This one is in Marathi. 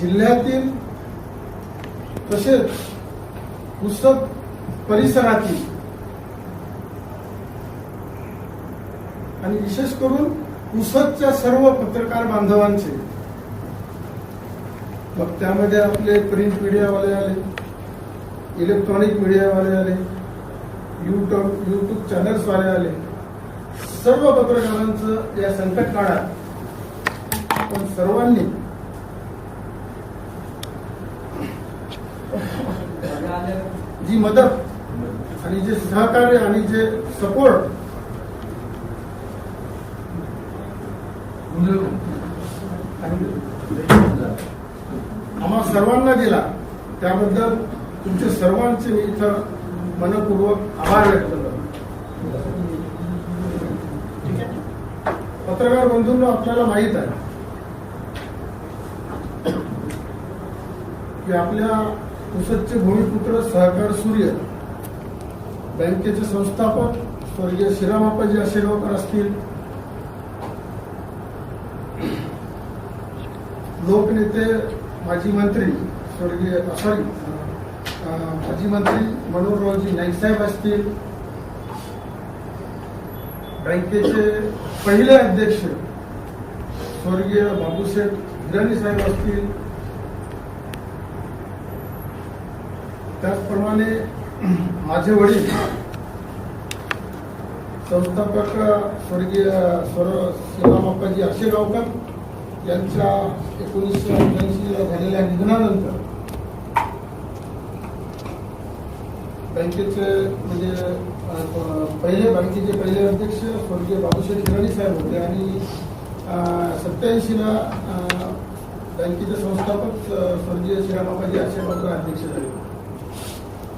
जिल्ह्यातील तसेच पुस्तक परिसरातील आणि विशेष करून पुसदच्या सर्व पत्रकार बांधवांचे मग त्यामध्ये आपले प्रिंट मीडियावाले आले इलेक्ट्रॉनिक मीडियावाले आले युट्यूब युट्यूब चॅनल्सवाले आले. सर्व पत्रकारांचं या संकट काळात आपण सर्वांनी जी मदत आणि जे सहकार्य आणि जे सपोर्ट. आम्हा सर्वांना दिला. त्याबद्दल तुमचे सर्वांचे मी इथं मनपूर्वक आभार व्यक्त करतो. पत्रकार बंधूंना आपल्याला माहीत आहे की आपल्या पुसदचे भूमिपुत्र सहकार सूर्य बँकेचे संस्थापक स्वर्गीय श्रीरामाप्पाजी आशेगावकर असतील लोकनेते माजी मंत्री स्वर्गीय सॉरी माजी मंत्री मनोहररावजी नाईकसाहेब असतील. बँकेचे पहिले अध्यक्ष स्वर्गीय बाबूसाहेब हिराणी साहेब असतील. त्याचप्रमाणे माझे वडील संस्थापक स्वर्गीय स्वर श्रीरामाप्पाजी आशेगावकर यांच्या एकोणीसशे अठ्ठ्याऐंशीला झालेल्या निधनानंतर बँकेचे म्हणजे पहिले बँकेचे पहिले अध्यक्ष स्वर्गीय बाबूशेठ हिराणी साहेब होते आणि सत्याऐंशीला बँकेचे संस्थापक स्वर्गीय श्रीरामाबाजी आशेगावकर अध्यक्ष झाले.